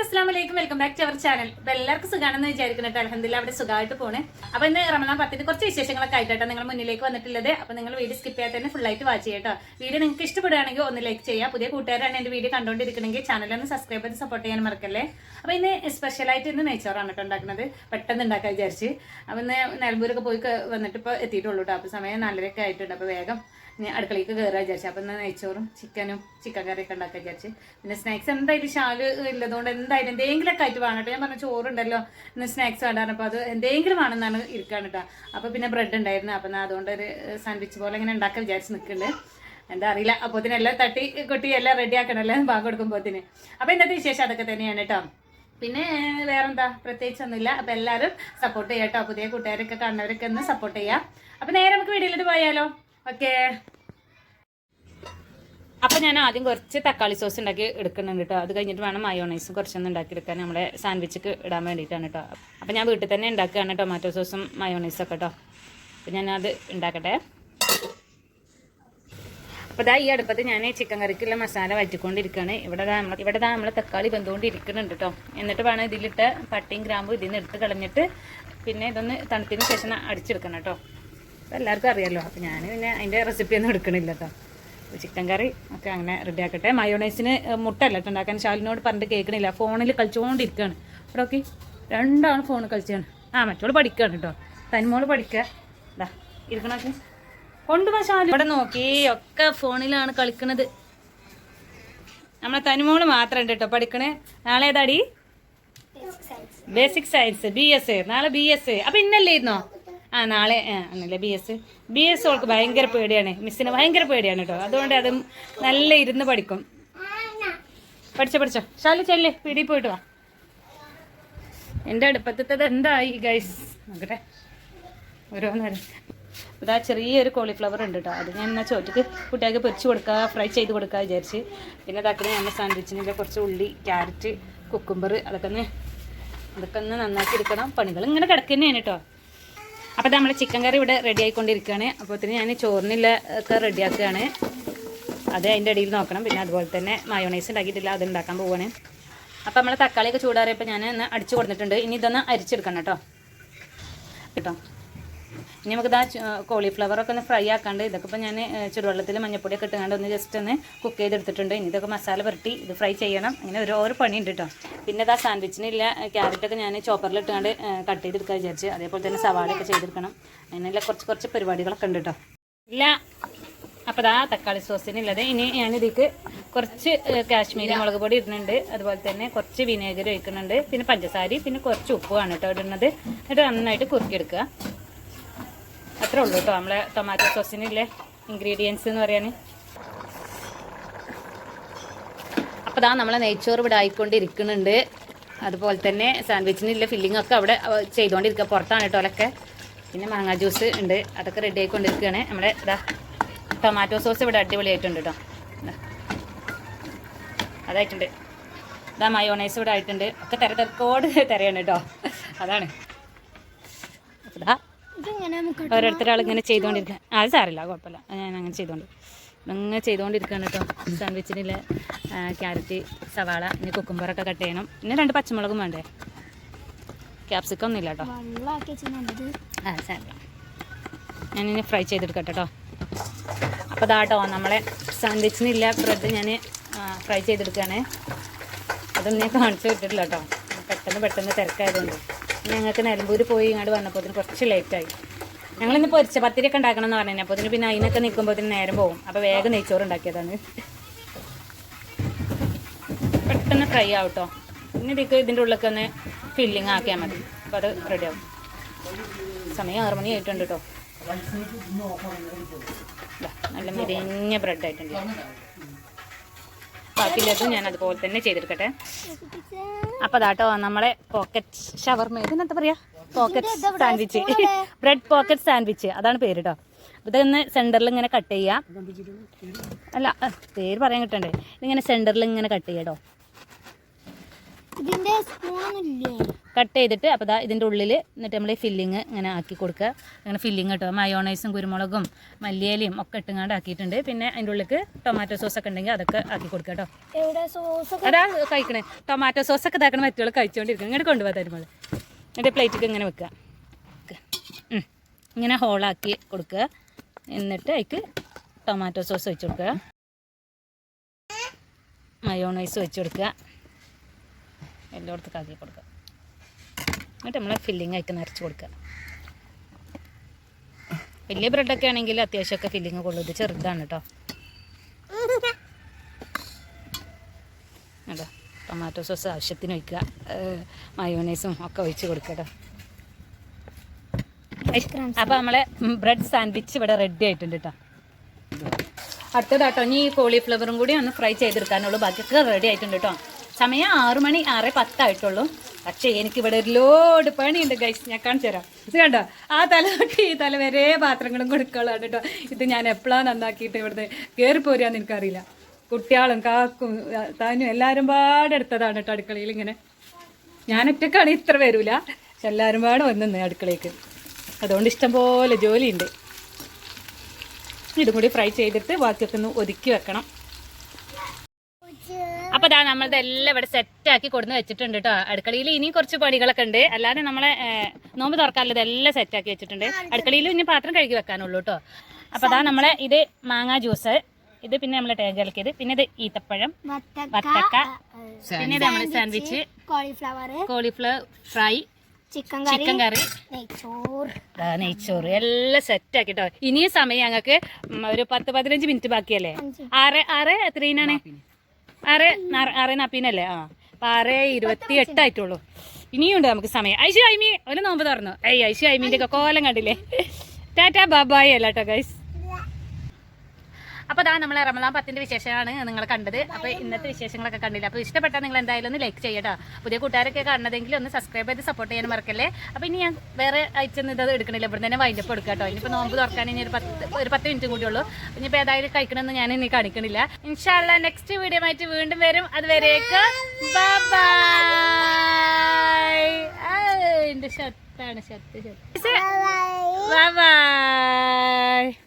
അസ്സാം വലൈക്കും welcome back to our channel. അപ്പൊ എല്ലാവർക്കും സുഖാണെന്ന് വിചാരിക്കുന്നുണ്ട്. അലഹദില്ല അവിടെ സുഖമായിട്ട് പോണേ. അപ്പൊ ഇന്ന് റമദാൻ പത്തിന്റെ കുറച്ച് വിശേഷങ്ങളൊക്കെ ആയിട്ടാണ് നിങ്ങൾ മുന്നിലേക്ക് വന്നിട്ടുള്ളത്. അപ്പൊ നിങ്ങൾ വീഡിയോ സ്കിപ്പ് ചെയ്യാതെ തന്നെ ഫുൾ ആയിട്ട് വാച്ച് ചെയ്യട്ടോ. വീഡിയോ നിങ്ങൾക്ക് ഇഷ്ടപ്പെടുകയാണെങ്കിൽ ഒന്ന് ലൈക്ക് ചെയ്യുക. പുതിയ കൂട്ടുകാരാണ് എന്റെ വീഡിയോ കണ്ടുകൊണ്ടിരിക്കണമെങ്കിൽ ചാനൽ ഒന്ന് സബ്സ്ക്രൈബ് ചെയ്ത് സപ്പോർട്ട് ചെയ്യാൻ മറക്കല്ലേ? അപ്പൊ ഇന്ന് സ്പെഷ്യൽ ആയിട്ട് ഇന്ന് നെയ്ച്ചോറാണ് കേട്ടോ ഉണ്ടാക്കുന്നത്. പെട്ടെന്ന് ഉണ്ടാക്കാൻ വിചാരിച്ച്. അപ്പൊ ഇന്ന് നിലമ്പൂരൊക്കെ പോയി വന്നിട്ട് ഇപ്പൊ എത്തിയിട്ടുള്ളൂ കേട്ടോ അപ്പൊ സമയം നാലരയൊക്കെ ആയിട്ടുണ്ട്. അപ്പൊ വേഗം ഇനി അടുക്കളയ്ക്ക് കയറാൻ വിചാരിച്ചു. അപ്പം എന്നാൽ നെയ്ച്ചോറും ചിക്കനും ചിക്കൻ കറിയൊക്കെ ഉണ്ടാക്കാൻ വിചാരിച്ചു. പിന്നെ സ്നാക്സ് എന്തായാലും ഷാൽ ഇല്ലതുകൊണ്ട് എന്തായാലും എന്തെങ്കിലുമൊക്കെ ആയിട്ട് വേണം കേട്ടോ. ഞാൻ പറഞ്ഞ ചോറുണ്ടല്ലോ. ഇന്ന് സ്നാക്സ് വേണ്ടാണ് അപ്പോൾ അത് എന്തെങ്കിലും വേണമെന്നാണ് ഇരിക്കാൻ കേട്ടോ. അപ്പോൾ പിന്നെ ബ്രെഡ് ഉണ്ടായിരുന്നു. അപ്പം ഞാൻ അതുകൊണ്ട് ഒരു സാൻഡ്വിച്ച് പോലെ ഇങ്ങനെ ഉണ്ടാക്കാൻ വിചാരിച്ച് നിൽക്കുന്നുണ്ട്. എന്താ അറിയില്ല. അപ്പോൾ എല്ലാം തട്ടി കൊട്ടി എല്ലാം റെഡി ആക്കണമല്ലോ ബാങ്ക് കൊടുക്കുമ്പോത്തിന്. അപ്പോൾ ഇന്നത്തെ വിശേഷം അതൊക്കെ തന്നെയാണ് കേട്ടോ. പിന്നെ വേറെന്താ? പ്രത്യേകിച്ചൊന്നുമില്ല അപ്പം എല്ലാവരും സപ്പോർട്ട് ചെയ്യാം കേട്ടോ. പുതിയ കൂട്ടുകാരൊക്കെ കണ്ടവരൊക്കെ ഒന്ന് സപ്പോർട്ട് ചെയ്യാം. അപ്പം നേരെ നമുക്ക് വീഡിയോയിലോട്ട് പോയാലോ? ഓക്കെ. അപ്പം ഞാൻ ആദ്യം കുറച്ച് തക്കാളി സോസ് ഉണ്ടാക്കി എടുക്കുന്നുണ്ട് കേട്ടോ അത് കഴിഞ്ഞിട്ട് വേണം മയോണൈസും കുറച്ചൊന്നും ഉണ്ടാക്കിയെടുക്കാൻ. നമ്മുടെ സാൻഡ്വിച്ചിക്ക് ഇടാൻ വേണ്ടിയിട്ടാണ് കേട്ടോ അപ്പം ഞാൻ വീട്ടിൽ തന്നെ ഉണ്ടാക്കുകയാണ് ടൊമാറ്റോ സോസും മയോണൈസും ഒക്കെ കേട്ടോ അപ്പം ഞാനത് ഉണ്ടാക്കട്ടെ. അപ്പോൾ ഇതാ ഈ അടുപ്പത്ത് ഞാൻ ചിക്കൻ കറിക്കുള്ള മസാല വറ്റിക്കൊണ്ടിരിക്കുകയാണ് ഇവിടെ നമ്മൾ ഇവിടെ നമ്മൾ തക്കാളി വെന്തുകൊണ്ടിരിക്കുന്നുണ്ട് കേട്ടോ എന്നിട്ട് വേണം ഇതിലിട്ട് പട്ടിയും ഗ്രാമ്പും ഇതിൽ നിന്ന് എടുത്ത് കളഞ്ഞിട്ട് പിന്നെ ഇതൊന്ന് തണുത്തിന് ശേഷം അടിച്ചെടുക്കണം കേട്ടോ അപ്പോൾ എല്ലാവർക്കും അറിയാമല്ലോ അപ്പോൾ ഞാൻ പിന്നെ അതിന്റെ റെസിപ്പി ഒന്നും എടുക്കണില്ല കേട്ടോ ചിക്കൻ കറി ഒക്കെ അങ്ങനെ റെഡി ആക്കട്ടെ. മയോണൈസിന് മുട്ടല്ല ഉണ്ടാക്കാൻ. ശാലിനോട് പറഞ്ഞിട്ട് കേൾക്കണില്ല. ഫോണിൽ കളിച്ചുകൊണ്ടിരിക്കുകയാണ് ഇവിടെ ഓക്കെ രണ്ടാണ് ഫോൺ കളിച്ചാണ് ആ മറ്റോൾ പഠിക്കുകയാണ് കേട്ടോ തനിമോൾ പഠിക്കുക ഇതാ ഇരിക്കണോക്കെ കൊണ്ടുവാ ശാലു. ഇവിടെ നോക്കി. ഒക്കെ ഫോണിലാണ് കളിക്കണത്. നമ്മളെ തനിമോൾ മാത്രം ഉണ്ട് കേട്ടോ പഠിക്കണേ. നാളെ ഏതാടി? Basic science B S A നാളെ ബി എസ് എ അപ്പൊ ഇന്നല്ലേ ഇരുന്നോ ആ നാളെ ആ ആണല്ലേ ബി എസ് ബി എസ് അവൾക്ക് ഭയങ്കര പേടിയാണ്. മിസ്സിന് ഭയങ്കര പേടിയാണ് കേട്ടോ അതുകൊണ്ട് അത് നല്ല ഇരുന്ന് പഠിക്കും. പഠിച്ചോ പഠിച്ചോ. ശാലു ചെല്ലേ. പിടി പോയിട്ട് വാ. എന്റെ അടുപ്പത്തത് എന്തായി ഗൈസ് നോക്കട്ടെ. ഓരോന്നേരം. ഇതാ ചെറിയൊരു കോളിഫ്ലവർ ഉണ്ട് കേട്ടോ അത് ഞാൻ എന്നാൽ ചോറ്റക്ക് കുട്ടികൾക്ക് പൊരിച്ച് കൊടുക്കുക ഫ്രൈ ചെയ്ത് കൊടുക്കുക വിചാരിച്ച്. പിന്നെ ഇതാക്കണ ഞാൻ സാൻഡ്വിച്ചിനുള്ള കുറച്ച് ഉള്ളി ക്യാരറ്റ് കുക്കുംബർ അതൊക്കെ ഒന്ന് അതൊക്കെ ഒന്ന് നന്നാക്കി എടുക്കണം. പണികൾ ഇങ്ങനെ കിടക്കുന്നതാണ് കേട്ടോ അപ്പോൾ നമ്മുടെ ചിക്കൻ കറി ഇവിടെ റെഡി ആയിക്കൊണ്ടിരിക്കുകയാണ്. അപ്പോൾ ഞാൻ ചോറിനുള്ള ഒക്കെ റെഡിയാക്കുകയാണ് അത് അതിന്റെ ഇടയിൽ നോക്കണം. പിന്നെ അതുപോലെ തന്നെ മയോണൈസ് ഉണ്ടാക്കിയിട്ടില്ല അത് ഉണ്ടാക്കാൻ പോവുകയാണ് അപ്പോൾ നമ്മൾ തക്കാളിയൊക്കെ ചൂടാറിയപ്പോൾ ഞാൻ ഒന്ന് അടിച്ചു കൊടുത്തിട്ടുണ്ട്. ഇനി ഇതൊന്ന് അരിച്ചെടുക്കണം കേട്ടോ. കേട്ടോ? ഇനി നമുക്ക് ഇതാ കോളിഫ്ലവർ ഒക്കെ ഒന്ന് ഫ്രൈ ആക്കാണ്ട് ഇതൊക്കെ ഇപ്പോൾ ഞാൻ ചുടുവെള്ളത്തിൽ മഞ്ഞപ്പൊടിയൊക്കെ ഇട്ടുകൊണ്ട് ഒന്ന് ജസ്റ്റ് ഒന്ന് കുക്ക് ചെയ്തെടുത്തിട്ടുണ്ട്. ഇനി ഇതൊക്കെ മസാല പുരട്ടി ഇത് ഫ്രൈ ചെയ്യണം. അങ്ങനെ ഓരോ പണി പണിയുണ്ട് കേട്ടോ പിന്നെ ഇതാ സാൻഡ്വിച്ചിനില്ല ക്യാരറ്റൊക്കെ ഞാൻ ചോപ്പറിൽ ഇട്ടുകൊണ്ട് കട്ട് ചെയ്തെടുക്കാൻ വിചാരിച്ച് അതേപോലെ തന്നെ സവാളയൊക്കെ ചെയ്തെടുക്കണം. അതിനുള്ള കുറച്ച് കുറച്ച് പരിപാടികളൊക്കെ ഉണ്ട് കേട്ടോ ഇല്ല. അപ്പോൾ ദാ തക്കാളി സോസിനുള്ളത് ഇനി ഞാനിതിക്ക് കുറച്ച് കാശ്മീരി മുളക് പൊടി ഇടുന്നുണ്ട്. അതുപോലെ തന്നെ കുറച്ച് വിനേഗർ ഒഴിക്കുന്നുണ്ട്. പിന്നെ പഞ്ചസാര പിന്നെ കുറച്ച് ഉപ്പുമാണ് കേട്ടോ ഇടുന്നത്. എന്നിട്ട് നന്നായിട്ട് കുറുക്കിയെടുക്കുക. അത്രേ ഉള്ളൂ കേട്ടോ. നമ്മളെ ടൊമാറ്റോ സോസിനുള്ള ഇൻഗ്രീഡിയൻസ് എന്ന് പറയാൻ അപ്പൊ ദാ നമ്മളെ നെയ്ച്ചോറ് ഇവിടെ ആയിക്കൊണ്ടിരിക്കുന്നുണ്ട്. അതുപോലെ തന്നെ സാൻഡ്വിച്ചിനുള്ള ഫില്ലിംഗ് ഒക്കെ അവിടെ അവ ചെയ്തുകൊണ്ടിരിക്കുക പുറത്താണ് കേട്ടോ അതൊക്കെ. പിന്നെ മാങ്ങ ജ്യൂസ് ഉണ്ട്. അതൊക്കെ റെഡി ആയിക്കൊണ്ടിരിക്കുകയാണ്. നമ്മുടെ ഇതാ ടൊമാറ്റോ സോസ് ഇവിടെ അടിപൊളിയായിട്ടുണ്ട് കേട്ടോ. അതായിട്ടുണ്ട്. ഇതാ മയോണൈസ് ഇവിടെ ആയിട്ടുണ്ട്. ഒക്കെ തിര തിരക്കോട് തിരയാണ് കേട്ടോ. അതാണ്. ഓരോരുത്തരാൾ ഇങ്ങനെ ചെയ്തുകൊണ്ടിരിക്കുക അത് സാറില്ല കുഴപ്പമില്ല ഞാൻ അങ്ങനെ ചെയ്തുകൊണ്ട് അങ്ങനെ ചെയ്തുകൊണ്ടിരിക്കുകയാണ് കേട്ടോ സാൻഡ്വിച്ചിനുള്ള ക്യാരറ്റ് സവാള ഇനി കുക്കുംബറൊക്കെ കട്ട് ചെയ്യണം. പിന്നെ രണ്ട് പച്ചമുളകും വേണ്ടേ? ക്യാപ്സിക്കം ഒന്നും ഇല്ല കേട്ടോ ആ സാറില്ല ഞാനിനി ഫ്രൈ ചെയ്തെടുക്കട്ടെ കേട്ടോ അപ്പോൾ ഇതാട്ടോ നമ്മളെ സാൻഡ്വിച്ചിനില്ല ബ്രെഡ് ഞാൻ ഫ്രൈ ചെയ്തെടുക്കുകയാണ് അതൊന്നും ഞാൻ കാണിച്ചു വിട്ടിട്ടില്ല കേട്ടോ പെട്ടെന്ന് പെട്ടെന്ന് തിരക്കായതുകൊണ്ട്. ഞങ്ങൾക്ക് നിലമ്പൂർ പോയി ഇങ്ങോട്ട് വന്നപ്പോൾ കുറച്ച് ലേറ്റായി. ഞങ്ങളിന്ന് പൊരിച്ച പത്തിരി ഒക്കെ ഉണ്ടാക്കണം എന്ന് പറഞ്ഞു അപ്പോൾ പിന്നെ അതിനൊക്കെ നിൽക്കുമ്പോൾ നേരം പോകും. അപ്പോൾ വേഗം നെയ്ച്ചോറ് ഉണ്ടാക്കിയതാണ് പെട്ടെന്ന് ഫ്രൈ ആവട്ടോ. പിന്നെ ഇതിക്ക് ഇതിന്റെ ഉള്ളിലൊക്കെ ഒന്ന് ഫില്ലിങ് ആക്കിയാൽ മതി. അപ്പോൾ അത് റെഡി ആവും. സമയം ആറ് മണി ആയിട്ടുണ്ട് കേട്ടോ നല്ല മെരിഞ്ഞ ബ്രെഡ് ആയിട്ടുണ്ട്. ബാക്കിയുള്ളതും ഞാൻ അതുപോലെ തന്നെ ചെയ്തെടുക്കട്ടെ. അപ്പോൾ അതാട്ടോ നമ്മളെ പോക്കറ്റ് ഷവർമ ഇതിനെന്താ പറയാ? Pocket sandwich bread pocket sandwich അതാണ് പേര് കേട്ടോ ഇതൊന്ന് സെന്ററിൽ ഇങ്ങനെ കട്ട് ചെയ്യാം. അല്ല പേര് പറയാൻ കിട്ടണ്ടേ. ഇതിങ്ങനെ സെന്ററിൽ ഇങ്ങനെ കട്ട് ചെയ്യാം കേട്ടോ കട്ട് ചെയ്തിട്ട് അപ്പോൾ ദാ ഇതിന്റെ ഉള്ളിൽ എന്നിട്ട് നമ്മൾ ഫില്ലിങ് ഇങ്ങനെ ആക്കി കൊടുക്കുക. അങ്ങനെ ഫില്ലിങ് കേട്ടോ. മയോണൈസും കുരുമുളകും മല്ലിയിലയും ഒക്കെ ഇട്ടുങ്ങാണ്ട് ആക്കിയിട്ടുണ്ട്. പിന്നെ അതിന്റെ ഉള്ളിൽ ടൊമാറ്റോ സോസ് ഒക്കെ ഉണ്ടെങ്കിൽ അതൊക്കെ ആക്കി കൊടുക്കുക കേട്ടോ. അതാ കഴിക്കണേ. ടൊമാറ്റോ സോസ് ഒക്കെ ഇതാക്കണ മറ്റുള്ള കഴിച്ചുകൊണ്ടിരിക്കും ഇങ്ങോട്ട് കൊണ്ടുപോകാൻ തരുമ്പോൾ എന്നിട്ട് പ്ലേറ്റിക്ക് ഇങ്ങനെ വെക്കുക. ഇങ്ങനെ ഹോളാക്കി കൊടുക്കുക. എന്നിട്ട് അതിക്ക് ടൊമാറ്റോ സോസ് വെച്ച് കൊടുക്കുക. മയോണൈസ് വെച്ച് കൊടുക്കുക. എല്ലായിടത്തും ആക്കി കൊടുക്കുക. എന്നിട്ട് നമ്മൾ ഫില്ലിംഗ് അതിക്ക് നിറച്ച് കൊടുക്കുക. വലിയ ബ്രെഡൊക്കെ ആണെങ്കിൽ അത്യാവശ്യമൊക്കെ ഫില്ലിങ് കൊള്ളൂ ഇത് ചെറുതാണ് കേട്ടോ അതാ ടൊമാറ്റോ സോസ് ആവശ്യത്തിന് ഒഴിക്കുക. മയോണൈസും ഒക്കെ ഒഴിച്ച് കൊടുക്കുക അപ്പോൾ നമ്മളെ ബ്രെഡ് സാൻഡ്വിച്ച് ഇവിടെ റെഡി ആയിട്ടുണ്ട് കേട്ടോ അടുത്തതാട്ടോ ഇനി കോളിഫ്ലവറും കൂടി ഒന്ന് ഫ്രൈ ചെയ്തെടുക്കാനുള്ളൂ. ബാക്കിയൊക്കെ റെഡി ആയിട്ടുണ്ട് കേട്ടോ സമയം ആറു മണി ആറ് പത്തായിട്ടുള്ളൂ. പക്ഷേ എനിക്ക് ഇവിടെ ഒരു ലോഡ് പണിയുണ്ട് ഗൈസ് ഞാൻ കാണിച്ചു തരാം. ഇത് കണ്ടോ? ആ തല തൊട്ട് ഈ തല വരെ പാത്രങ്ങളും കൊടുക്കുകയുള്ളൂ കേട്ടോ. ഇത് ഞാൻ എപ്പോഴാണ് നന്നാക്കിയിട്ട് ഇവിടുന്ന് കയറി പോരാന്ന് എനിക്കറിയില്ല. കുട്ടികളും കാക്കും താനും എല്ലാവരും പാടെ എടുത്തതാണ് കേട്ടോ അടുക്കളയിൽ ഇങ്ങനെ. ഞാൻ ഒറ്റക്കാണ് ഇത്ര വരൂല. പക്ഷെ എല്ലാവരും പാടെ വന്നു അടുക്കളയ്ക്ക് അതുകൊണ്ട് ഇഷ്ടംപോലെ ജോലിയുണ്ട്. ഇതും കൂടി ഫ്രൈ ചെയ്തിട്ട് ബാക്കിയൊക്കെ ഒന്ന് ഒതുക്കി വെക്കണം. അപ്പൊ ദാ നമ്മളത് എല്ലാം ഇവിടെ സെറ്റ് ആക്കി കൊടുന്ന് വെച്ചിട്ടുണ്ട് കേട്ടോ അടുക്കളയിൽ ഇനിയും കുറച്ച് പണികളൊക്കെ ഉണ്ട്. അല്ലാതെ നമ്മളെ നോമ്പ് തുറക്കാനുള്ളത് എല്ലാം സെറ്റ് ആക്കി വെച്ചിട്ടുണ്ട്. അടുക്കളയിൽ ഇനി പാത്രം കഴുകി വെക്കാനുള്ളൂ കേട്ടോ അപ്പൊ അതാ നമ്മളെ ഇത് മാങ്ങ ജ്യൂസ് ഇത് പിന്നെ നമ്മളെ ടേക്ക് ഇളക്കിയത് പിന്നെ ഇത് ഈത്തപ്പഴം വത്തക്ക പിന്നെ ഇത് നമ്മളെ sandwich cauliflower cauliflower fry chicken curry നെയ്ച്ചോറ്. എല്ലാം സെറ്റ് ആക്കിട്ടോ ഇനിയും സമയം ഞങ്ങൾക്ക് ഒരു പത്ത് പതിനഞ്ച് മിനിറ്റ് ബാക്കിയല്ലേ? ആറ് ആറ് എത്രയിനാണ് ആറ് ആറ് നാപ്പീനല്ലേ? ആ. പാറ ഇരുപത്തി എട്ടായിട്ടുള്ളൂ ഇനിയുണ്ട് നമുക്ക് സമയം. ഐശു ഐമി ഒരു നോമ്പ് തുറന്നു. ഐ ഐശു ഐമിന്റെ ഒക്കെ കോലം കണ്ടില്ലേ? ടാറ്റാ ബാബായി അല്ലാട്ടോ ഗൈസ് അപ്പോൾ അതാ നമ്മളെ റമദാൻ പത്തിന്റെ വിശേഷമാണ് നിങ്ങൾ കണ്ടത്. അപ്പോൾ ഇന്നത്തെ വിശേഷങ്ങളൊക്കെ കണ്ടില്ല? അപ്പോൾ ഇഷ്ടപ്പെട്ടാൽ നിങ്ങൾ എന്തായാലും ഒന്ന് ലൈക്ക് ചെയ്യട്ടോ. പുതിയ കൂട്ടുകാരൊക്കെ കാണുന്നതെങ്കിൽ ഒന്ന് സബ്സ്ക്രൈബ് ചെയ്ത് സപ്പോർട്ട് ചെയ്യാൻ മറക്കല്ലേ? അപ്പോൾ ഇനി ഞാൻ വേറെ അയച്ചെന്ന് ഇത് എടുക്കണില്ല. ഇവിടെ തന്നെ വൈൻഡപ്പ് എടുക്കാട്ടോ കേട്ടോ. ഇനിയിപ്പോൾ നോമ്പ് തുറക്കാൻ ഇനി ഒരു പത്ത് ഒരു പത്ത് മിനിറ്റ് കൂടി ഉള്ളൂ. ഇനിയിപ്പോൾ ഏതായാലും കഴിക്കണമെന്ന് ഞാൻ ഇനി കാണിക്കണില്ല. ഇൻഷാല്ല നെക്സ്റ്റ് വീഡിയോ ആയിട്ട് വീണ്ടും വരും. അതുവരേക്ക് എന്റെ ഷർട്ടാണ് ഷർട്ട് ഷർട്ട്. Bye bye